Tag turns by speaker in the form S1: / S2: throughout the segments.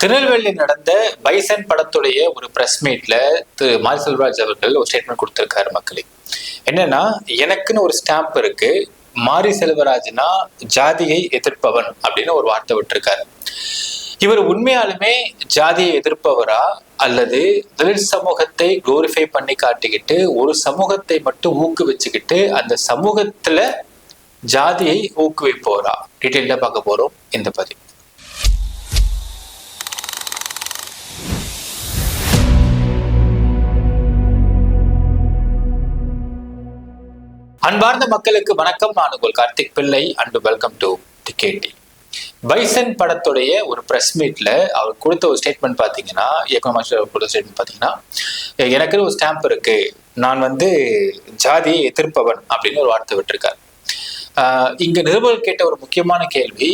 S1: திருநெல்வேலியில் நடந்த பைசன் படத்துடைய ஒரு பிரஸ் மீட்ல திரு மாரி செல்வராஜ் அவர்கள் ஒரு ஸ்டேட்மெண்ட் கொடுத்திருக்காரு மக்களே. என்னன்னா எனக்குன்னு ஒரு ஸ்டாம்ப் இருக்கு மாரி செல்வராஜ்னா ஜாதியை எதிர்ப்பவன் அப்படின்னு ஒரு வார்த்தை விட்டுருக்காரு. இவர் உண்மையாலுமே ஜாதியை எதிர்ப்பவரா அல்லது தலித் சமூகத்தை குளோரிஃபை பண்ணி காட்டிக்கிட்டு ஒரு சமூகத்தை மட்டும் ஊக்குவிச்சுக்கிட்டு அந்த சமூகத்துல ஜாதியை ஊக்குவிப்பவரா? டீட்டெயிலாக பார்க்க போறோம் இந்த பதிவு. அன்பார்ந்த மக்களுக்கு வணக்கம். நான் உங்கள் Karthik Pillai. And welcome to the KD bison படத்துடைய ஒரு ப்ரெஸ் மீட்ல அவர் கொடுத்த ஒரு ஸ்டேட்மெண்ட் பார்த்தீங்கன்னா இயக்குனர் அவர் கொடுத்த ஸ்டேட்மெண்ட் பார்த்தீங்கன்னா எனக்கு ஒரு ஸ்டாம்ப் இருக்கு. நான் வந்து ஜாதியை எதிர்ப்பவன் அப்படின்னு ஒரு வார்த்தை விட்டுருக்காரு. இங்க நிருபர்கள் கேட்ட ஒரு முக்கியமான கேள்வி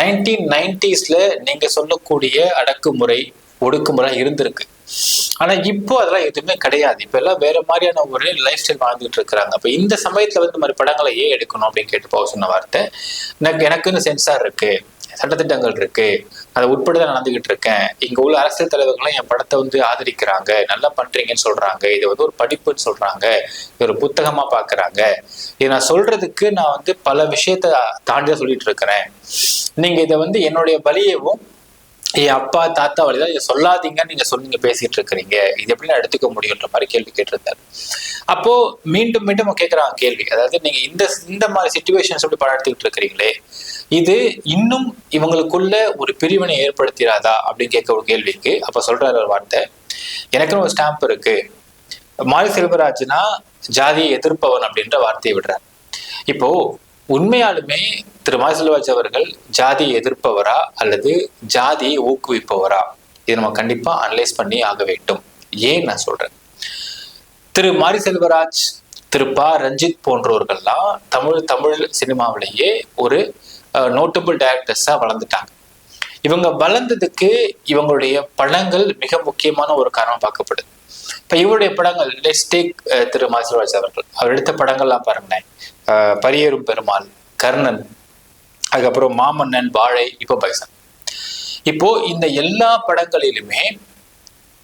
S1: நைன்டீன் நைன்டிஸ்ல நீங்க சொல்லக்கூடிய அடக்குமுறை ஒடுக்குமுறை இருந்திருக்கு. ஆனா இப்போ அதெல்லாம் எதுவுமே கிடையாது. இப்ப எல்லாம் வேற மாதிரியான ஒரு லைஃப் ஸ்டைல் வாழ்ந்துட்டு இருக்கிறாங்க. அப்ப இந்த சமயத்துல வந்து இந்த மாதிரி படங்களை ஏன் எடுக்கணும் அப்படின்னு கேட்டு போக சொன்ன வார்த்தை எனக்கு எனக்குன்னு சென்சார் இருக்கு. சட்டத்திட்டங்கள் இருக்கு. அதை உட்பட தான் நடந்துகிட்டு இருக்கேன். இங்க உள்ள அரசியல் தலைவர்களும் என் படத்தை வந்து ஆதரிக்கிறாங்க. நல்லா பண்றீங்கன்னு சொல்றாங்க. இது வந்து ஒரு படிப்புன்னு சொல்றாங்க. இது ஒரு புத்தகமா பாக்குறாங்க இதை நான் சொல்றதுக்கு நான் வந்து பல விஷயத்த தாண்டி தான் சொல்லிட்டு இருக்கிறேன். நீங்க இதை வந்து என்னுடைய பலியவும் என் அப்பா தாத்தா வழிதான் இதை சொல்லாதீங்கன்னு நீங்க சொன்னீங்க பேசிட்டு இருக்கிறீங்க இது எப்படி நான் எடுத்துக்க முடியுன்ற மாதிரி கேள்வி கேட்டிருந்தாரு. அப்போ மீண்டும் மீண்டும் கேட்கிறாங்க கேள்வி. அதாவது நீங்க இந்த இந்த மாதிரி சுச்சுவேஷன்ஸ் எப்படி படம் எடுத்துக்கிட்டு இருக்கிறீங்களே இது இன்னும் இவங்களுக்குள்ள ஒரு பிரிவினை ஏற்படுத்திடாதா அப்படின்னு கேட்க ஒரு கேள்விக்கு அப்ப சொல்றாரு ஒரு வார்த்தை. எனக்குன்னு ஒரு ஸ்டாம்ப் இருக்கு. மாரி செல்வராஜ்னா ஜாதியை எதிர்ப்பவன் அப்படின்ற வார்த்தையை விடுறாரு. இப்போ உண்மையாலுமே திரு மாரி செல்வராஜ் அவர்கள் ஜாதியை எதிர்ப்பவரா அல்லது ஜாதியை ஊக்குவிப்பவரா? இதை நம்ம கண்டிப்பா அனலைஸ் பண்ணி ஆக வேண்டும். ஏன் நான் சொல்றேன்? திரு மாரி செல்வராஜ் திரு பா. ரஞ்சித் போன்றவர்கள்லாம் தமிழ் தமிழ் சினிமாவிலேயே ஒரு நோட்டபிள் டைரக்டர்ஸா வளர்ந்துட்டாங்க. இவங்க வளர்ந்ததுக்கு இவங்களுடைய படங்கள் மிக முக்கியமான ஒரு காரணம் பார்க்கப்படுது. இப்ப இவருடைய படங்கள் லெட்ஸ் திரு மாரி அவர்கள். அவர் எடுத்த படங்கள்லாம் பாருங்களேன். பரியேறும் பெருமாள் கர்ணன் அதுக்கப்புறம் மாமன்னன் வாழை இப்போ பைசன். இப்போ இந்த எல்லா படங்களிலுமே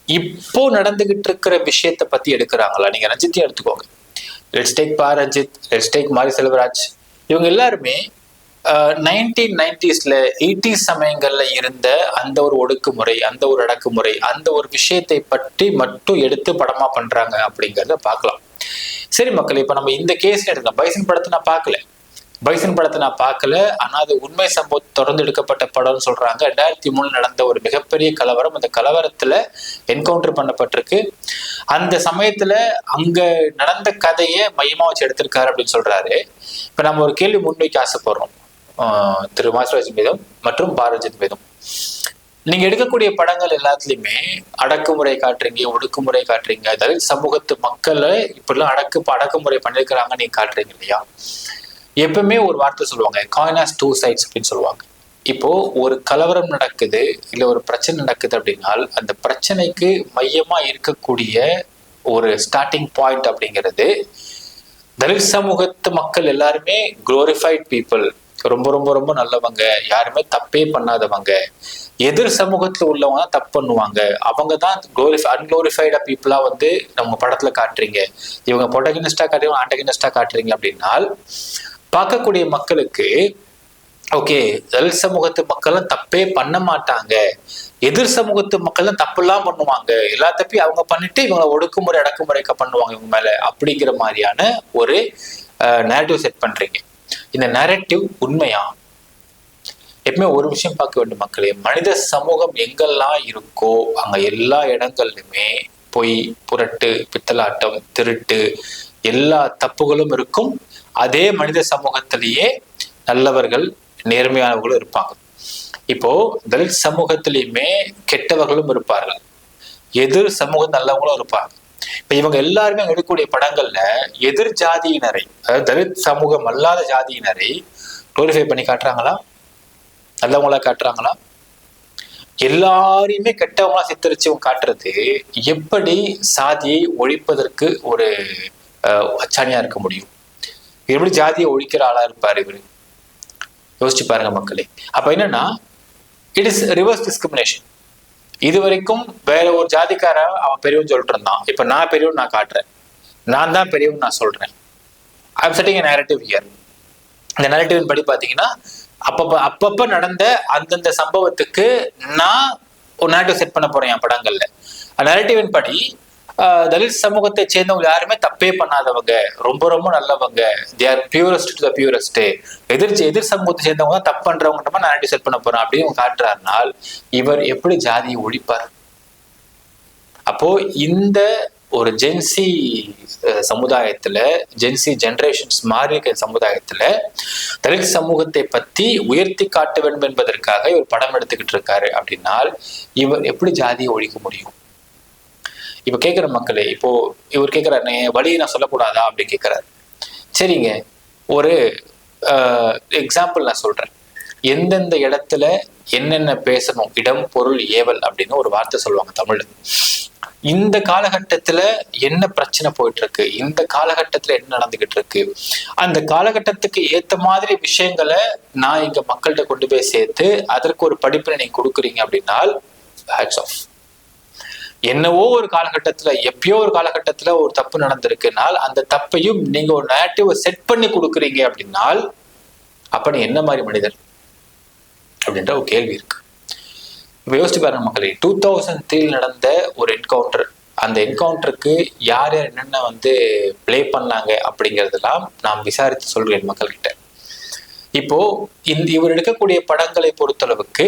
S1: இப்போ நடந்துகிட்டு இருக்கிற விஷயத்த பத்தி எடுக்கிறாங்களா? நீங்க ரஞ்சித்தையும் எடுத்துக்கோங்க. லெட்ஸ் டேக் பா ரஞ்சித் லெட்ஸ் டேக் மாரி செல்வராஜ் இவங்க எல்லாருமே நைன்டீன் நைன்டிஸ்ல எயிட்டி சமயங்கள்ல இருந்த அந்த ஒரு ஒடுக்குமுறை அந்த ஒரு அடக்குமுறை அந்த ஒரு விஷயத்தை பற்றி மட்டும் எடுத்து படமா பண்றாங்க அப்படிங்கிறத பார்க்கலாம். சரி மக்கள் இப்ப நம்ம இந்த கேஸ் எடுக்கலாம். பைசன் படத்தை நான் பார்க்கல. பைசன் படத்தை நான் பார்க்கல. ஆனா அது உண்மை சம்பவம் தொடர்ந்து எடுக்கப்பட்ட படம்னு சொல்றாங்க. ரெண்டாயிரத்தி மூணு நடந்த ஒரு மிகப்பெரிய கலவரம். அந்த கலவரத்துல என்கவுண்டர் பண்ணப்பட்டிருக்கு. அந்த சமயத்துல அங்க நடந்த கதையை மையமா வச்சு எடுத்திருக்காரு அப்படின்னு சொல்றாரு. இப்ப நம்ம ஒரு கேள்வி முன்வைக்க ஆசைப்படுறோம். திரு மாஸ்டராஜ் மீதும் மற்றும் பாரஜித் மீதும். நீங்க எடுக்கக்கூடிய படங்கள் எல்லாத்துலயுமே அடக்குமுறை காட்டுறீங்க ஒடுக்குமுறை காட்டுறீங்க. அதாவது சமூகத்து மக்களை இப்படிலாம் அடக்கு அடக்குமுறை பண்ணிருக்கிறாங்க நீங்க காட்டுறீங்க இல்லையா? எப்பவுமே ஒரு வார்த்தை சொல்லுவாங்க காயினாஸ் டூ சைட்ஸ் அப்படின்னு சொல்லுவாங்க. இப்போ ஒரு கலவரம் நடக்குது இல்ல ஒரு பிரச்சனை நடக்குது அப்படின்னால் அந்த பிரச்சனைக்கு மையமா இருக்கக்கூடிய ஒரு ஸ்டார்டிங் பாயிண்ட் அப்படிங்கிறது தலித் சமூகத்து மக்கள் எல்லாருமே குளோரிஃபைட் பீப்புள் ரொம்ப ரொம்ப ரொம்ப நல்லவங்க. யாருமே தப்பே பண்ணாதவங்க. எதிர் சமூகத்துல உள்ளவங்க தான் தப்பு பண்ணுவாங்க. அவங்க தான் குளோரிஃபை அன்குளோரிஃபைடா பீப்புளா வந்து நம்ம படத்துல காட்டுறீங்க. இவங்க பொட்டகினிஸ்டா காட்டுறீங்க ஆண்டகனிஸ்டா காட்டுறீங்க அப்படின்னால் பார்க்கக்கூடிய மக்களுக்கு ஓகே தலித் சமூகத்து மக்களும் தப்பே பண்ண மாட்டாங்க. எதிர் சமூகத்து மக்களும் தப்புலாம் பண்ணுவாங்க. எல்லா தப்பையும் அவங்க பண்ணிட்டு இவங்க ஒடுக்குமுறை அடக்குமுறைக்க பண்ணுவாங்க இவங்க மேல. அப்படிங்கிற மாதிரியான ஒரு நேரட்டிவ் செட் பண்றீங்க. இந்த நரட்டிவ் உண்மையா? எப்பவுமே ஒரு விஷயம் பார்க்க வேண்டும் மக்களே. மனித சமூகம் எங்கெல்லாம் இருக்கோ அங்க எல்லா இடங்கள்லுமே பொய் புரட்டு பித்தலாட்டம் திருட்டு எல்லா தப்புகளும் இருக்கும். அதே மனித சமூகத்திலேயே நல்லவர்கள் நேர்மையானவர்களும் இருப்பாங்க. இப்போ தலித் சமூகத்திலையுமே கெட்டவர்களும் இருப்பார்கள். எதிர் சமூகம் நல்லவங்களும் இருப்பாங்க. இப்ப இவங்க எல்லாருமே எடுக்கக்கூடிய படங்கள்ல எதிர் ஜாதியினரை அதாவது தலித் சமூகம் அல்லாத ஜாதியினரை குளோரிஃபை பண்ணி காட்டுறாங்களா? நல்லவங்களா காட்டுறாங்களா? எல்லாரையுமே கெட்டவங்களா சித்தரிச்சு காட்டுறது எப்படி சாதியை ஒழிப்பதற்கு ஒரு அச்சாணியா இருக்க முடியும்? எப்படி ஜாதியை ஒழிக்கிற ஆளா இருப்பாரு இவரு? யோசிச்சு பாருங்க மக்களே. அப்ப என்னன்னா இட் இஸ் ரிவர்ஸ் டிஸ்கிரிமினேஷன் இது வரைக்கும் வேற ஒரு ஜாதிக்கார அவன் பெரியவன் சொல்லிட்டு இருந்தான். இப்ப நான் பெரியவன் நான் காட்டுறேன். நான் தான் பெரியவன் நான் சொல்றேன். ஐம் செட்டிங் நேரட்டிவ் இயர் இந்த நேரட்டிவின் படி பாத்தீங்கன்னா அப்பப்போ அப்பப்ப நடந்த அந்தந்த சம்பவத்துக்கு நான் ஒரு நேரட்டிவ் செட் பண்ண போறேன் என் படங்கள்ல. நேரட்டிவின் படி தலித் சமூகத்தை சேர்ந்தவங்க யாருமே தப்பே பண்ணாதவங்க. ரொம்ப ரொம்ப நல்லவங்க. They are purest to the purest எதிர் எதிர் சமூகத்தை சேர்ந்தவங்க தான் தப்பு பண்றவங்க நேரட்டிவ் செட் பண்ண போறேன் அப்படின்னு காட்டுறாருனால் இவர் எப்படி ஜாதியை ஒழிப்பார்? அப்போ இந்த ஒரு ஜென்சி சமுதாயத்துல ஜென்சி ஜென்ரேஷன்ஸ் மாறி இருக்கிற சமுதாயத்துல தலித் சமூகத்தை பத்தி உயர்த்தி காட்ட வேண்டும் என்பதற்காக இவர் படம் எடுத்துக்கிட்டு இருக்காரு அப்படின்னால் இவர் எப்படி ஜாதியை ஒழிக்க முடியும்? இப்ப கேட்கிற மக்களே இப்போ இவர் கேட்கிறாரு வழியை நான் சொல்லக்கூடாதா? அப்படின்னு கேட்கிறாரு சரிங்க. ஒரு எக்ஸாம்பிள் நான் சொல்றேன். எந்தெந்த இடத்துல என்னென்ன பேசணும் இடம் பொருள் ஏவல் அப்படின்னு ஒரு வார்த்தை சொல்லுவாங்க தமிழ்ல. இந்த காலகட்டத்துல என்ன பிரச்சனை போயிட்டு இருக்கு இந்த காலகட்டத்துல என்ன நடந்துகிட்டு இருக்கு அந்த காலகட்டத்துக்கு ஏத்த மாதிரி விஷயங்களை நான் இங்க மக்கள்கிட்ட கொண்டு போய் சேர்த்து அதற்கு ஒரு படிப்பினை நீங்க கொடுக்குறீங்க அப்படின்னால் ஹேட்ஸ் ஆஃப் என்னவோ ஒரு காலகட்டத்துல எப்பயோ ஒரு காலகட்டத்துல ஒரு தப்பு நடந்திருக்குனால் அந்த தப்பையும் நீங்க ஒரு நேரட்டிவ் செட் பண்ணி கொடுக்குறீங்க அப்படின்னால் அப்ப நீ என்ன மாதிரி மனிதர் அப்படின்ற ஒரு கேள்வி இருக்கு. இப்போ யோசிச்சு பாருங்க மக்களே டூ தௌசண்ட் த்ரீல நடந்த ஒரு என்கவுண்டர் அந்த என்கவுண்டருக்கு யார் யார் என்னென்ன வந்து ப்ளே பண்ணாங்க அப்படிங்கிறதெல்லாம் நான் விசாரித்து சொல்கிறேன் மக்கள்கிட்ட. இப்போ இந்த இவர் எடுக்கக்கூடிய படங்களை பொறுத்தளவுக்கு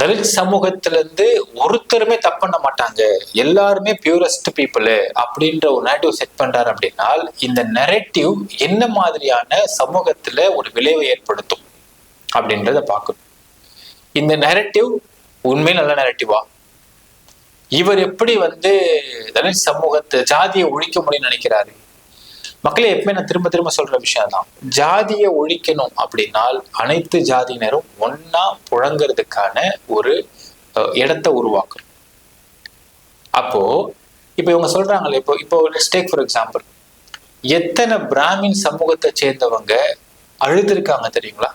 S1: தலித் சமூகத்திலிருந்து ஒருத்தருமே தப்பு பண்ண மாட்டாங்க. எல்லாருமே பியூரஸ்ட் பீப்புளு அப்படின்ற ஒரு நேட்டிவ் செட் பண்றாரு அப்படின்னால் இந்த நெரட்டிவ் என்ன மாதிரியான சமூகத்துல ஒரு விளைவை ஏற்படுத்தும் அப்படின்றத பார்க்கணும். இந்த நெரட்டிவ் உண்மையில் நல்ல நெரட்டிவா இவர் எப்படி வந்து தலித் சமூகத்தை ஜாதியை ஒழிக்க முடியும்னு நினைக்கிறாரு? மக்களே எப்பவுமே நான் திரும்ப திரும்ப சொல்ற விஷயம் தான் ஜாதியை ஒழிக்கணும் அப்படின்னால் அனைத்து ஜாதியினரும் ஒன்னா புழங்குறதுக்கான ஒரு அஹ், இடத்தை உருவாக்கணும். அப்போ இப்போ இவங்க சொல்றாங்களே இப்போ இப்போ டேக் ஃபார் எக்ஸாம்பிள் எத்தனை பிராமின் சமூகத்தை சேர்ந்தவங்க அழுதுருக்காங்க தெரியுங்களா?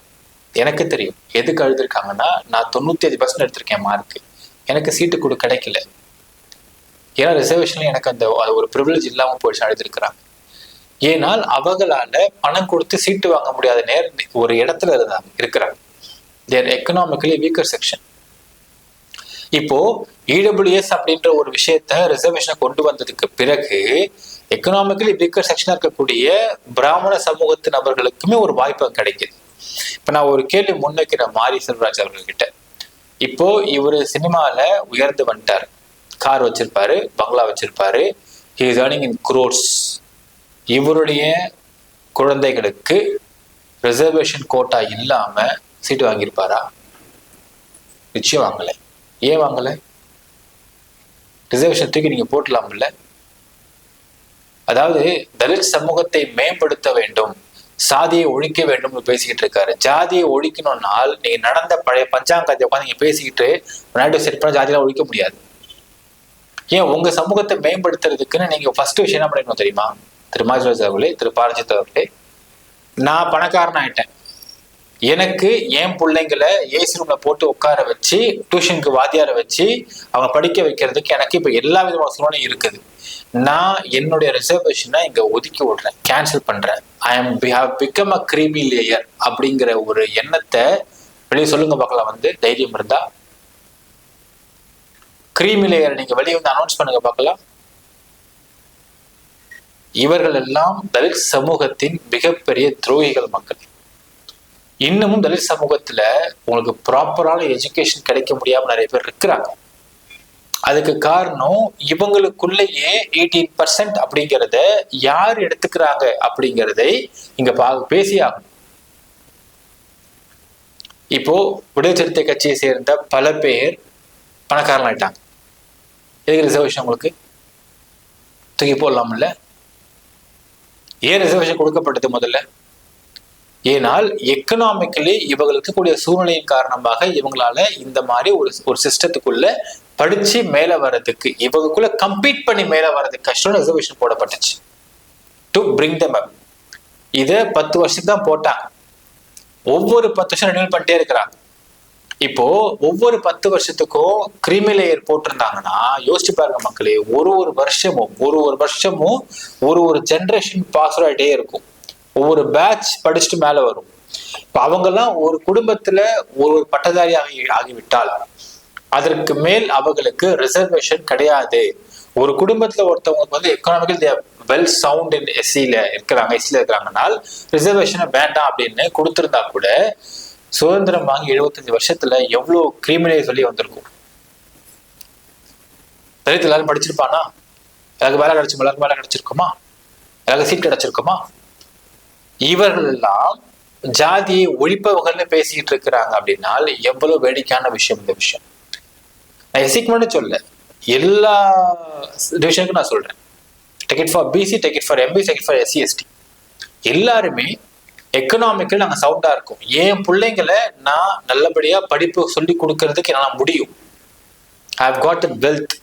S1: எனக்கு தெரியும். எதுக்கு அழுதுருக்காங்கன்னா நான் தொண்ணூத்தி அஞ்சு பர்சன்ட் எடுத்திருக்கேன் மார்க் எனக்கு சீட்டு கூட கிடைக்கல. ஏன்னா ரிசர்வேஷன்ல எனக்கு அந்த ஒரு ப்ரிவிலேஜ் இல்லாம போயிடுச்சு அழுதுருக்குறாங்க. ஏனால் அவங்களால பணம் கொடுத்து சீட்டு வாங்க முடியாத நேர ஒரு இடத்துல இருந்தாங்க இருக்கிறாங்க. தேர் எக்கனாமிக்கலி வீக்கர் செக்ஷன் இப்போ இடபிள்யூஎஸ் அப்படின்ற ஒரு விஷயத்த ரிசர்வேஷனை கொண்டு வந்ததுக்கு பிறகு எக்கனாமிக்கலி வீக்கர் செக்ஷனாக இருக்கக்கூடிய பிராமண சமூகத்து நபர்களுக்குமே ஒரு வாய்ப்பு கிடைக்குது. இப்போ நான் ஒரு கேள்வி முன்வைக்கிற மாரி செல்வராஜ் அவர்கள்கிட்ட. இப்போ இவர் சினிமாவில் உயர்ந்து வந்துட்டார். கார் வச்சிருப்பாரு பங்களா வச்சிருப்பாரு. He is earning in crores இவருடைய குழந்தைகளுக்கு ரிசர்வேஷன் கோட்டா இல்லாம சீட்டு வாங்கியிருப்பாரா? நிச்சயம் வாங்கலை. ஏன் வாங்கலை? ரிசர்வேஷன் தூக்கி நீங்க போட்டலாம்ல. அதாவது தலித் சமூகத்தை மேம்படுத்த வேண்டும் சாதியை ஒழிக்க வேண்டும்னு பேசிக்கிட்டு இருக்காரு. ஜாதியை ஒழிக்கணும்னால் நீங்க நடந்த பழைய பஞ்சாங்கத்தை உட்காந்து நீங்க பேசிக்கிட்டு நாட்டு செட் பண்ண ஜாதியெல்லாம் ஒழிக்க முடியாது. ஏன் உங்க சமூகத்தை மேம்படுத்துறதுக்குன்னு நீங்க ஃபர்ஸ்ட் விஷயம் என்ன பண்ணிக்கணும் தெரியுமா? திரு மாஜராஜ் அவர்களே திரு பாரஞ்சித் அவர்களே நான் பணக்காரன் ஆயிட்டேன். எனக்கு என் பிள்ளைங்களை ஏசி ரூம்ல போட்டு உட்கார வச்சு டியூஷனுக்கு வாத்தியார வச்சு அவங்க படிக்க வைக்கிறதுக்கு எனக்கு இப்போ எல்லா விதமான சூழ்நிலையும் இருக்குது. நான் என்னுடைய ரிசர்வேஷனை இங்க ஒதுக்கி விடுறேன் கேன்சல் பண்றேன். I am become a creamy layer அப்படிங்கிற ஒரு எண்ணத்தை வெளியே சொல்லுங்க பார்க்கலாம். வந்து தைரியம் இருந்தா கிரீமி லேயர் நீங்க வெளியே வந்து அனௌன்ஸ் பண்ணுங்க பார்க்கலாம். இவர்கள் எல்லாம் தலித் சமூகத்தின் மிகப்பெரிய துரோகிகள் மக்கள். இன்னமும் தலித் சமூகத்துல உங்களுக்கு ப்ராப்பரான எஜுகேஷன் கிடைக்க முடியாம நிறைய பேர் இருக்கிறாங்க. அதுக்கு காரணம் இவங்களுக்குள்ளேயே எயிட்டீன் பர்சன்ட் அப்படிங்கிறத யார் எடுத்துக்கிறாங்க அப்படிங்கிறதை இங்க பா பேசி ஆகணும். இப்போ விடுதலை சிறுத்தை கட்சியை சேர்ந்த பல பேர் பணக்காரன் ஆயிட்டாங்க எதுக்கு ரிசர்வேஷன் உங்களுக்கு? தூக்கி போடலாம்ல? ஏன் ரிசர்வேஷன் கொடுக்கப்பட்டது முதல்ல? ஏனால் எக்கனாமிக்கலி இவங்களுக்கு கூடிய சூழ்நிலையின் காரணமாக இவங்களால இந்த மாதிரி ஒரு ஒரு சிஸ்டத்துக்குள்ள படிச்சு மேல வர்றதுக்கு இவங்களுக்குள்ள கம்பீட் பண்ணி மேல வர்றதுக்கு கஷ்டம் ரிசர்வேஷன் போடப்பட்டுச்சு. டு பிரிங் தம் அப் இதை பத்து வருஷத்துக்கு தான் போட்டாங்க. ஒவ்வொரு பத்து வருஷம் ரெனியூல் பண்ணிட்டே இருக்கிறாங்க. இப்போ ஒவ்வொரு பத்து வருஷத்துக்கும் கிரிமி லேயர் போட்டிருந்தாங்கன்னா யோசிச்சு பாருங்க மக்களே ஒரு ஒரு வருஷமும் ஒரு ஒரு வருஷமும் ஒரு ஒரு ஜென்ரேஷன் பாஸ் ஆகிட்டே இருக்கும். ஒவ்வொரு பேட்ச் படிச்சுட்டு மேல வரும். இப்போ அவங்கெல்லாம் ஒரு குடும்பத்துல ஒரு ஒரு பட்டதாரி ஆகி ஆகிவிட்டால் அதற்கு மேல் அவர்களுக்கு ரிசர்வேஷன் கிடையாது. ஒரு குடும்பத்துல ஒருத்தவங்களுக்கு வந்து எக்கனாமிக்கல் வெல் சவுண்ட் இன் எஸ்சியில இருக்கிறாங்க எஸ்சியில இருக்கிறாங்கனால் ரிசர்வேஷனை வேண்டாம் அப்படின்னு கொடுத்திருந்தா கூட சுதந்திரம் வாங்கி எழுபத்தஞ்சு வருஷத்துல எவ்வளவு கிரிமினல் சொல்லி வந்திருக்கும்? தலித் எல்லாரும் படிச்சிருப்பானா? எனக்கு வேலை கிடைச்சு எல்லாருக்கும் வேலை கிடைச்சிருக்குமா? எனக்கு சீட் கிடைச்சிருக்குமா? இவர்கள் எல்லாம் ஜாதியை ஒழிப்பவர்கள்னு பேசிட்டு இருக்கிறாங்க அப்படின்னால் எவ்வளவு வேடிக்கையான விஷயம் இந்த விஷயம். நான் எஸ்சிக்கு மட்டும் சொல்ல எல்லா டிவிஷனுக்கும் நான் சொல்றேன். Decade for BC decade for MB decade for SC ST எல்லாருமே எக்கனாமிக்கல் நாங்கள் சவுண்டாக இருக்கும். என் பிள்ளைங்களை நான் நல்லபடியாக படிப்பு சொல்லி கொடுக்கறதுக்கு என்னால் முடியும். ஐ ஹவ் காட் வெல்த்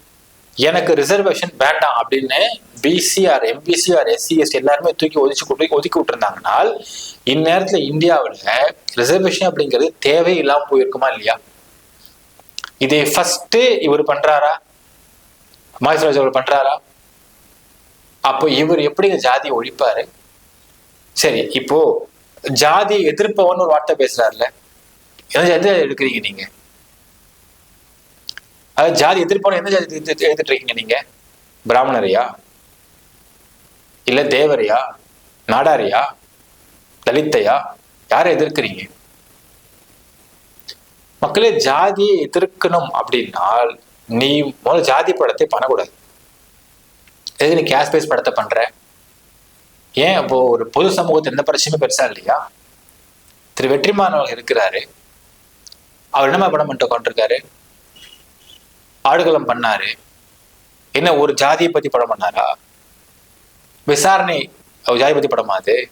S1: எனக்கு ரிசர்வேஷன் வேண்டாம் அப்படின்னு பிசிஆர் எம்பிசிஆர் எஸ்சிஎஸ் எல்லாருமே தூக்கி ஒதுச்சு கொண்டு ஒதுக்கி விட்டுருந்தாங்கன்னா இந்நேரத்தில் இந்தியாவில் ரிசர்வேஷன் அப்படிங்கிறது தேவை போயிருக்குமா இல்லையா? இதை ஃபர்ஸ்ட் இவர் பண்றாரா? மாயசராஜ் அவர் பண்றாரா? அப்போ இவர் எப்படி ஜாதியை ஒழிப்பாரு? சரி இப்போ ஜாதி எதிர்ப்பவன் ஒரு வார்த்தை பேசுறாருல எந்த ஜாதி எடுக்கிறீங்க நீங்க? அதாவது ஜாதி எதிர்ப்பவன் எந்த ஜாதி எடுத்துட்டு இருக்கீங்க நீங்க? பிராமணரையா? இல்ல தேவரையா? நாடாரியா? தலித்தையா? யாரை எதிர்க்கிறீங்க? மக்களே ஜாதியை எதிர்க்கணும் அப்படின்னால் நீ முதல்ல ஜாதி படத்தை பண்ணக்கூடாது. எதுக்கு நீ கேஷ் பேஸ் படத்தை பண்ற? ஏன் அப்போ ஒரு பொது சமூகத்தில் எந்த பிரச்சனையும் பெருசா இல்லையா? திரு வெற்றிமாறன் அவர் இருக்கிறாரு. அவர் என்னமா படம் பண்ணிட்டு கொண்டிருக்காரு ஆடுகளம் பண்ணாரு. என்ன ஒரு ஜாதியை பத்தி படம் பண்ணாரா? விசாரணை அவர் ஜாதி பத்தி படமா அது?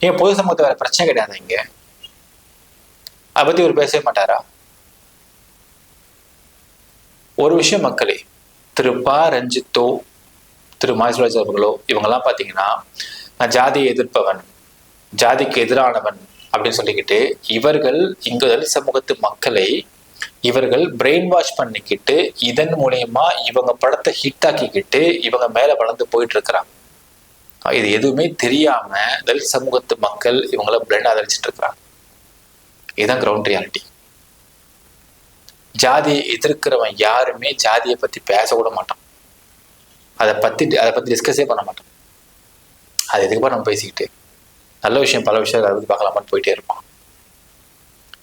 S1: ஏன் பொது சமூகத்தை வேற பிரச்சனை கிடையாது இங்க? அதை பத்தி இவர் பேசவே மாட்டாரா? ஒரு விஷயம் மக்களே திரு ப. ரஞ்சித்தோ திரு மாயசுராஜ் அவர்களோ இவங்கெல்லாம் பார்த்தீங்கன்னா நான் ஜாதியை எதிர்ப்பவன் ஜாதிக்கு எதிரானவன் அப்படின்னு சொல்லிக்கிட்டு இவர்கள் இங்கு தலித் சமூகத்து மக்களை இவர்கள் பிரெயின் வாஷ் பண்ணிக்கிட்டு இதன் மூலயமா இவங்க படத்தை ஹிட் ஆக்கிக்கிட்டு இவங்க மேல வளர்ந்து போயிட்டு இருக்கிறாங்க இது எதுவுமே தெரியாம தலித் சமூகத்து மக்கள் இவங்கள பிரெண்ட் ஆதரிச்சிட்டு இருக்கிறாங்க இதுதான் கிரவுண்ட் ரியாலிட்டி ஜாதியை எதிர்க்கிறவன் யாருமே ஜாதியை பத்தி பேச கூட மாட்டான். அதை பற்றி அதை பற்றி டிஸ்கஸே பண்ண மாட்டோம். அது எதுக்குப்பா நம்ம பேசிக்கிட்டு? நல்ல விஷயம் பல விஷயம் அதை பற்றி பார்க்கலாமான்னு போயிட்டே இருப்பான்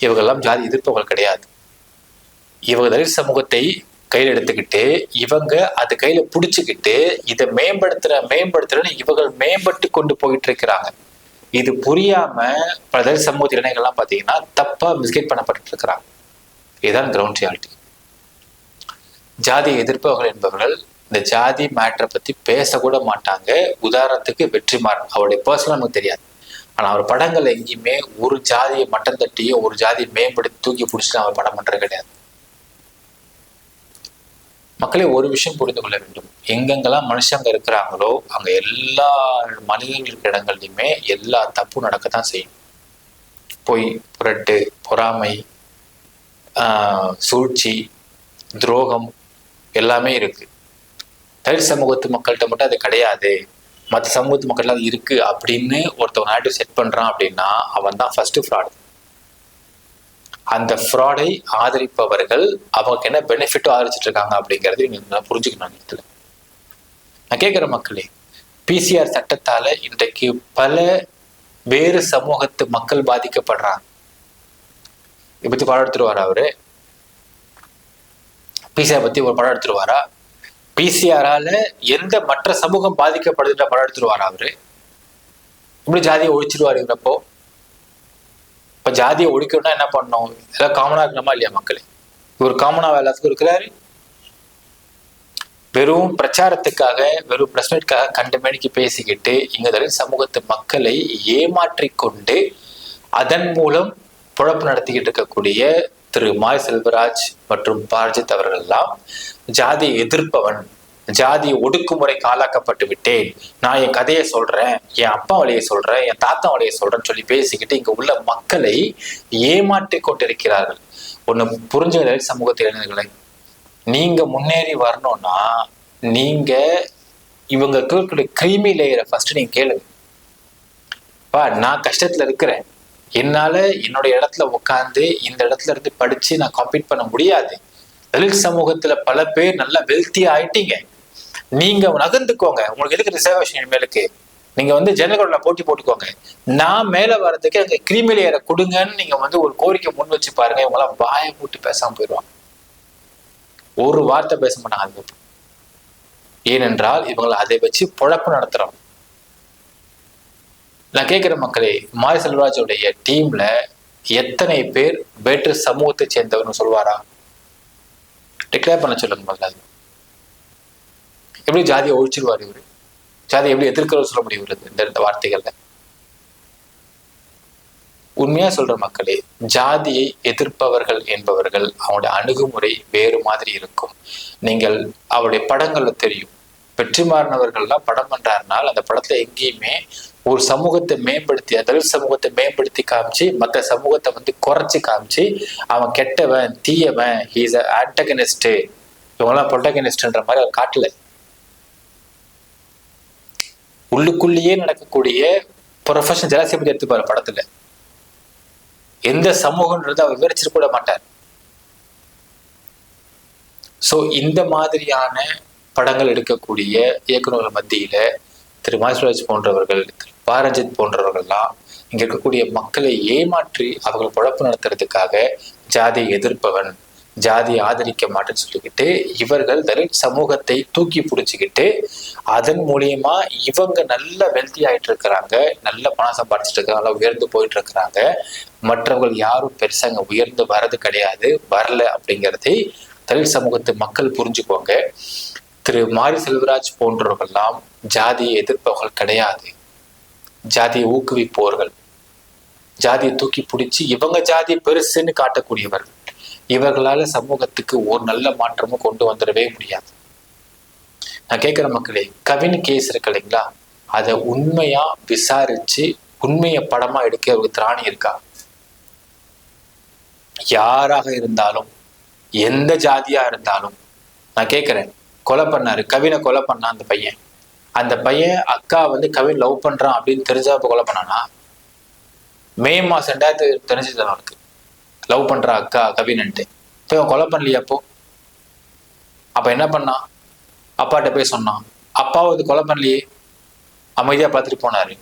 S1: இவங்கெல்லாம் ஜாதி எதிர்ப்பவர்கள் கிடையாது. இவங்க தலித் சமூகத்தை கையில் எடுத்துக்கிட்டு இவங்க அது கையில பிடிச்சிக்கிட்டு இதை மேம்படுத்துற மேம்படுத்துறன்னு இவர்கள் மேம்பட்டு கொண்டு போயிட்டு இருக்கிறாங்க. இது புரியாம பல தலித் சமூக இளைஞர்கள்லாம் பார்த்தீங்கன்னா தப்பா மிஸ்கைட் பண்ணப்பட்டு இருக்கிறாங்க. இதுதான் கிரவுண்ட் ரியாலிட்டி ஜாதி எதிர்ப்பவர்கள் என்பவர்கள் இந்த ஜாதி மேட்டரை பத்தி பேசக்கூட மாட்டாங்க. உதாரணத்துக்கு வெற்றிமாறன். அவருடைய பர்சனல் நமக்கு தெரியாது. ஆனா அவர் படங்கள் எங்கேயுமே ஒரு ஜாதியை மட்டம் தட்டியும் ஒரு ஜாதியை மேம்படுத்தி தூக்கி பிடிச்சிட்டு அவர் படம் பண்ணுறது கிடையாது. மக்களே ஒரு விஷயம் புரிந்து கொள்ள வேண்டும். எங்கெங்கெல்லாம் மனுஷங்க இருக்கிறாங்களோ அங்க எல்லா மனிதர்கள் இருக்கிற இடங்கள்லையுமே எல்லா தப்பும் நடக்கத்தான் செய்யும். பொய் புரட்டு பொறாமை ஆஹ், சூழ்ச்சி துரோகம் எல்லாமே இருக்கு. தலித் சமூகத்து மக்கள்கிட்ட மட்டும் அது கிடையாது. மற்ற சமூகத்து மக்கள்லாம் அது இருக்கு அப்படின்னு ஒருத்தவங்க நாட்டு செட் பண்றான் அப்படின்னா அவன் தான் ஃபர்ஸ்ட் ஃப்ராட் அந்த ஃப்ராடை ஆதரிப்பவர்கள் அவங்களுக்கு என்ன பெனிஃபிட்டோ ஆதரிச்சிட்டு இருக்காங்க அப்படிங்கிறது நீங்க புரிஞ்சுக்கணும் அந்த இடத்துல. நான் கேட்குற மக்களே பிசிஆர் சட்டத்தால இன்றைக்கு பல வேறு சமூகத்து மக்கள் பாதிக்கப்படுறாங்க. இதை பத்தி படம் எடுத்துருவாரா அவரு? பிசிஆர் பத்தி ஒரு படம் எடுத்துருவாரா பிசிஆரால எந்த மற்ற சமூகம் பாதிக்கப்படுதுன்ற படம் எடுத்துருவார் அவரு? இப்படி ஜாதியை ஒழிச்சிருவாருங்கிறப்போ இப்ப ஜாதியை ஒழிக்கணும்னா என்ன பண்ணணும்? இதெல்லாம் காமனா இருக்கணுமா இல்லையா மக்களே? இவர் காமனா எல்லாத்துக்கும் இருக்கிறாரு. வெறும் பிரச்சாரத்துக்காக வெறும் பிரஸ் கண்ட மணிக்கு பேசிக்கிட்டு இங்க சமூகத்து மக்களை ஏமாற்றி கொண்டு அதன் மூலம் புழப்பு நடத்திக்கிட்டு இருக்கக்கூடிய திரு மாய் செல்வராஜ் மற்றும் பார்ஜித் அவர்கள் எல்லாம் ஜாதி எதிர்ப்பவன் ஜாதி ஒடுக்குமுறை காலாக்கப்பட்டு விட்டேன். நான் என் கதையை சொல்றேன் என் அப்பா வழியை சொல்றேன் என் தாத்தா வழியை சொல்றேன்னு சொல்லி பேசிக்கிட்டு இங்க உள்ள மக்களை ஏமாற்றி கொண்டிருக்கிறார்கள். ஒண்ணு புரிஞ்சுக்கிற சமூகத்தில் இளைஞர்களை. நீங்க முன்னேறி வரணும்னா நீங்க இவங்க கிரிமி லேயரை ஃபர்ஸ்ட் நீங்க கேளுங்க. பா நான் கஷ்டத்துல இருக்கிறேன். என்னால என்னோட இடத்துல உட்காந்து இந்த இடத்துல இருந்து படிச்சு நான் காம்பீட் பண்ண முடியாது. தலித் சமூகத்துல பல பேர் நல்லா வெல்த்தி ஆயிட்டீங்க. நீங்க நகர்ந்துக்கோங்க. உங்களுக்கு எதுக்கு ரிசர்வேஷன் மேலுக்கு நீங்க வந்து ஜனங்களோட போட்டி போட்டுக்கோங்க. நான் மேல வர்றதுக்கு எனக்கு கிரிமிலேயரை கொடுங்கன்னு நீங்க வந்து ஒரு கோரிக்கை முன் வச்சு பாருங்க. இவங்களாம் வாயை மூட்டி பேசாம போயிடுவாங்க. ஒரு வார்த்தை பேச மாட்டாங்க. அதுக்கப்புறம் ஏனென்றால் இவங்களை அதை வச்சு பொழப்பு நடத்துகிறோம் நான் கேட்கிற மக்களே மாரி செல்வராஜோடைய டீம்ல எத்தனை பேர் வேற்று சமூகத்தை சேர்ந்தவர்னு சொல்வாரா? டிக்ளேர் பண்ண சொல்லுங்க முதல்ல எப்படி ஜாதியை ஒழிச்சிருவார் இவரு? ஜாதியை எப்படி எதிர்க்கிறவர் சொல்ல முடியும் இந்த இந்த வார்த்தைகள்ல? உண்மையா சொல்ற மக்களே ஜாதியை எதிர்ப்பவர்கள் என்பவர்கள் அவனுடைய அணுகுமுறை வேறு மாதிரி இருக்கும். நீங்கள் அவருடைய படங்கள்ல தெரியும். வெற்றிமாறினவர்கள்லாம் படம் பண்றாருனால் அந்த படத்துல எங்கேயுமே ஒரு சமூகத்தை மேம்படுத்தி தலித் சமூகத்தை மேம்படுத்தி காமிச்சு மற்ற சமூகத்தை வந்து குறைச்சி காமிச்சு அவன் கெட்டவன் தீயவன் ஹீஸ் ஆண்டகனிஸ்ட் இவங்கெல்லாம் ப்ரொட்டகனிஸ்ட்ன்ற மாதிரி அவர் காட்டல. உள்ளுக்குள்ளேயே நடக்கக்கூடிய ப்ரொஃபஷன் ஜெலாசியை பத்தி எடுத்துப்பாரு படத்துல? எந்த சமூகம்ன்றது அவர் விவரிச்சிருக்க கூட மாட்டார். சோ இந்த மாதிரியான படங்கள் எடுக்கக்கூடிய இயக்குநர்கள் மத்தியில் திரு மாசுராஜ் போன்றவர்கள் திரு பாரஞ்சித் போன்றவர்கள்லாம் இங்கே இருக்கக்கூடிய மக்களை ஏமாற்றி அவர்கள் குழப்பு நடத்துறதுக்காக ஜாதியை எதிர்ப்பவன் ஜாதியை ஆதரிக்க மாட்டேன்னு சொல்லிக்கிட்டு இவர்கள் தலித் சமூகத்தை தூக்கி பிடிச்சிக்கிட்டு அதன் மூலியமா இவங்க நல்ல வெல்தி ஆயிட்டு இருக்கிறாங்க நல்ல பணம் சம்பாதிச்சிட்டு இருக்காங்க நல்லா உயர்ந்து போயிட்டு இருக்கிறாங்க. மற்றவர்கள் யாரும் பெருசாங்க உயர்ந்து வர்றது கிடையாது வரல அப்படிங்கிறதை தலித் சமூகத்து மக்கள் புரிஞ்சுக்கோங்க. திரு மாரி செல்வராஜ் போன்றவர்கள்லாம் ஜாதியை எதிர்ப்பவர்கள் கிடையாது. ஜாதியை ஊக்குவிப்பவர்கள் ஜாதியை தூக்கி பிடிச்சி இவங்க ஜாதி பெருசுன்னு காட்டக்கூடியவர்கள். இவர்களால சமூகத்துக்கு ஒரு நல்ல மாற்றமும் கொண்டு வந்துடவே முடியாது. நான் கேட்கிற மக்களே கவின் கேஸ் இருக்கு இல்லைங்களா? அதை உண்மையா விசாரிச்சு உண்மையை படமா எடுக்க ஒரு திராணி இருக்கா? யாராக இருந்தாலும் எந்த ஜாதியா இருந்தாலும் நான் கேட்கிறேன் கொலை பண்ணாரு. கவினை கொலை பண்ணான் அந்த பையன். அந்த பையன் அக்கா வந்து கவின் லவ் பண்றான் அப்படின்னு தெரிஞ்சா இப்போ கொலை பண்ணானா? மே மாசம் ரெண்டாயிரத்து தெரிஞ்சது அவனுக்கு. லவ் பண்றா அக்கா கவின்ட்டு இப்போ இவன் கொலை பண்ணலையா அப்போ? அப்ப என்ன பண்ணான்? அப்பாட்ட போய் சொன்னான். அப்பாவை இது கொலை பண்ணலையே. அமைதியா பார்த்துட்டு போனாரு.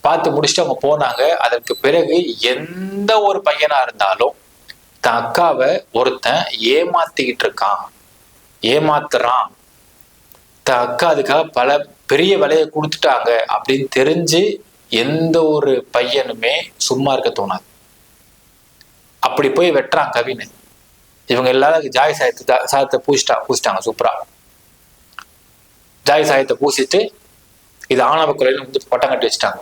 S1: பார்த்து முடிச்சுட்டு அவங்க போனாங்க. அதற்கு பிறகு எந்த ஒரு பையனா இருந்தாலும் தன் அக்காவை ஒருத்தன் ஏமாத்திக்கிட்டு இருக்கான். ஏமாத்துறான். தன் அக்கா அதுக்காக பல பெரிய விலையை கொடுத்துட்டாங்க அப்படின்னு தெரிஞ்சு எந்த ஒரு பையனுமே சும்மா இருக்க தோணாது. அப்படி போய் வெட்டுறான் கவின்னு இவங்க எல்லாரும் ஜாய் சாயத்தை சாயத்தை பூசிட்டா பூசிட்டாங்க சூப்பரா. ஜாய் சாயத்தை பூசிட்டு இது ஆணவ கொலையில வந்து பட்டம் கட்டி வச்சுட்டாங்க.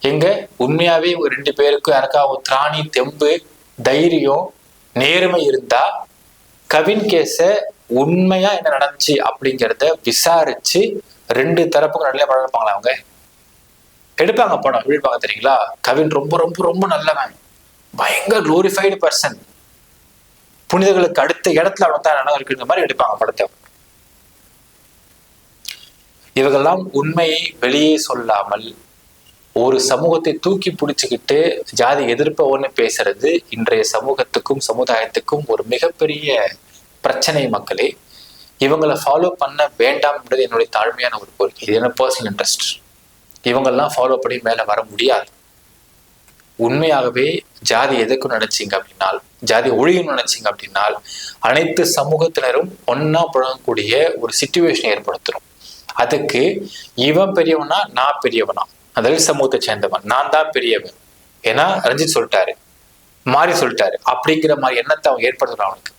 S1: எங்க? உண்மையாவே இவங்க ரெண்டு பேருக்கும் யாருக்கா ஒரு திராணி தெம்பு தைரியம் நேர்மை இருந்தா கவின் கேஸ உண்மையா என்ன நடந்துச்சு அப்படிங்கிறத விசாரிச்சு ரெண்டு தரப்புக்கும் நல்ல படம் எடுப்பாங்களா அவங்க எடுப்பாங்க படம் எப்படி தெரியுங்களா? கவின் ரொம்ப ரொம்ப ரொம்ப நல்லவன். பயங்கர குளோரிஃபைடு பர்சன் புனிதர்களுக்கு அடுத்த இடத்துல அவன் தான் நடந்து இருக்குங்கிற மாதிரி எடுப்பாங்க படத்தை. இவங்கெல்லாம் உண்மையை வெளியே சொல்லாமல் ஒரு சமூகத்தை தூக்கி பிடிச்சிக்கிட்டு ஜாதி எதிர்ப்பவன்னு பேசுறது இன்றைய சமூகத்துக்கும் சமுதாயத்துக்கும் ஒரு மிகப்பெரிய பிரச்சனை மக்களே. இவங்களை ஃபாலோ பண்ண வேண்டாம் என்பது என்னுடைய தாழ்மையான ஒரு கோரிக்கை. இது என்ன பர்சனல் இன்ட்ரெஸ்ட் இவங்கெல்லாம் ஃபாலோ பண்ணி மேலே வர முடியாது. உண்மையாகவே ஜாதி எதுக்கும் நினைச்சிங்க அப்படின்னால் ஜாதி ஒழியும் நினைச்சிங்க அப்படின்னால் அனைத்து சமூகத்தினரும் ஒன்னா புழங்கக்கூடிய ஒரு சுச்சுவேஷனை ஏற்படுத்தணும் அதுக்கு இவன் பெரியவனா நான் பெரியவனா? தலித் சமூகத்தை சேர்ந்தவன். நான் தான் பெரியவன். ஏன்னா ரஞ்சித் சொல்லிட்டாரு. மாறி சொல்லிட்டாரு. அப்படிங்கிற மாதிரி எண்ணத்தை அவன் ஏற்படுத்துறான் அவனுக்கு.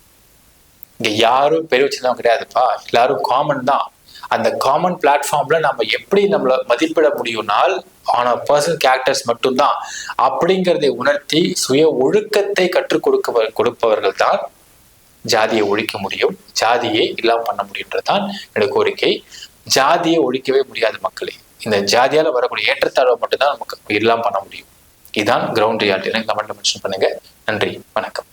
S1: இங்க யாரும் பெரிய வச்சிருந்தவன் கிடையாதுப்பா. எல்லாரும் காமன் தான். அந்த காமன் பிளாட்ஃபார்ம்ல நம்ம எப்படி நம்மளை மதிப்பிட முடியும்னால் ஆன பர்சனல் கேரக்டர்ஸ் மட்டும்தான். அப்படிங்கிறதை உணர்த்தி சுய ஒழுக்கத்தை கற்றுக் கொடுக்க கொடுப்பவர்கள் தான் ஜாதியை ஒழிக்க முடியும். ஜாதியை இல்லாம பண்ண முடியுன்றதுதான் என்னோட கோரிக்கை. ஜாதியை ஒழிக்கவே முடியாது மக்களே. இந்த ஜாதியால வரக்கூடிய ஏற்றத்தாழ்வை மட்டும்தான் நமக்கு எல்லாம் பண்ண முடியும். இதான் கிரவுண்ட் ரியாலிட்டி கமெண்ட்ல மென்ஷன் பண்ணுங்க. நன்றி. வணக்கம்.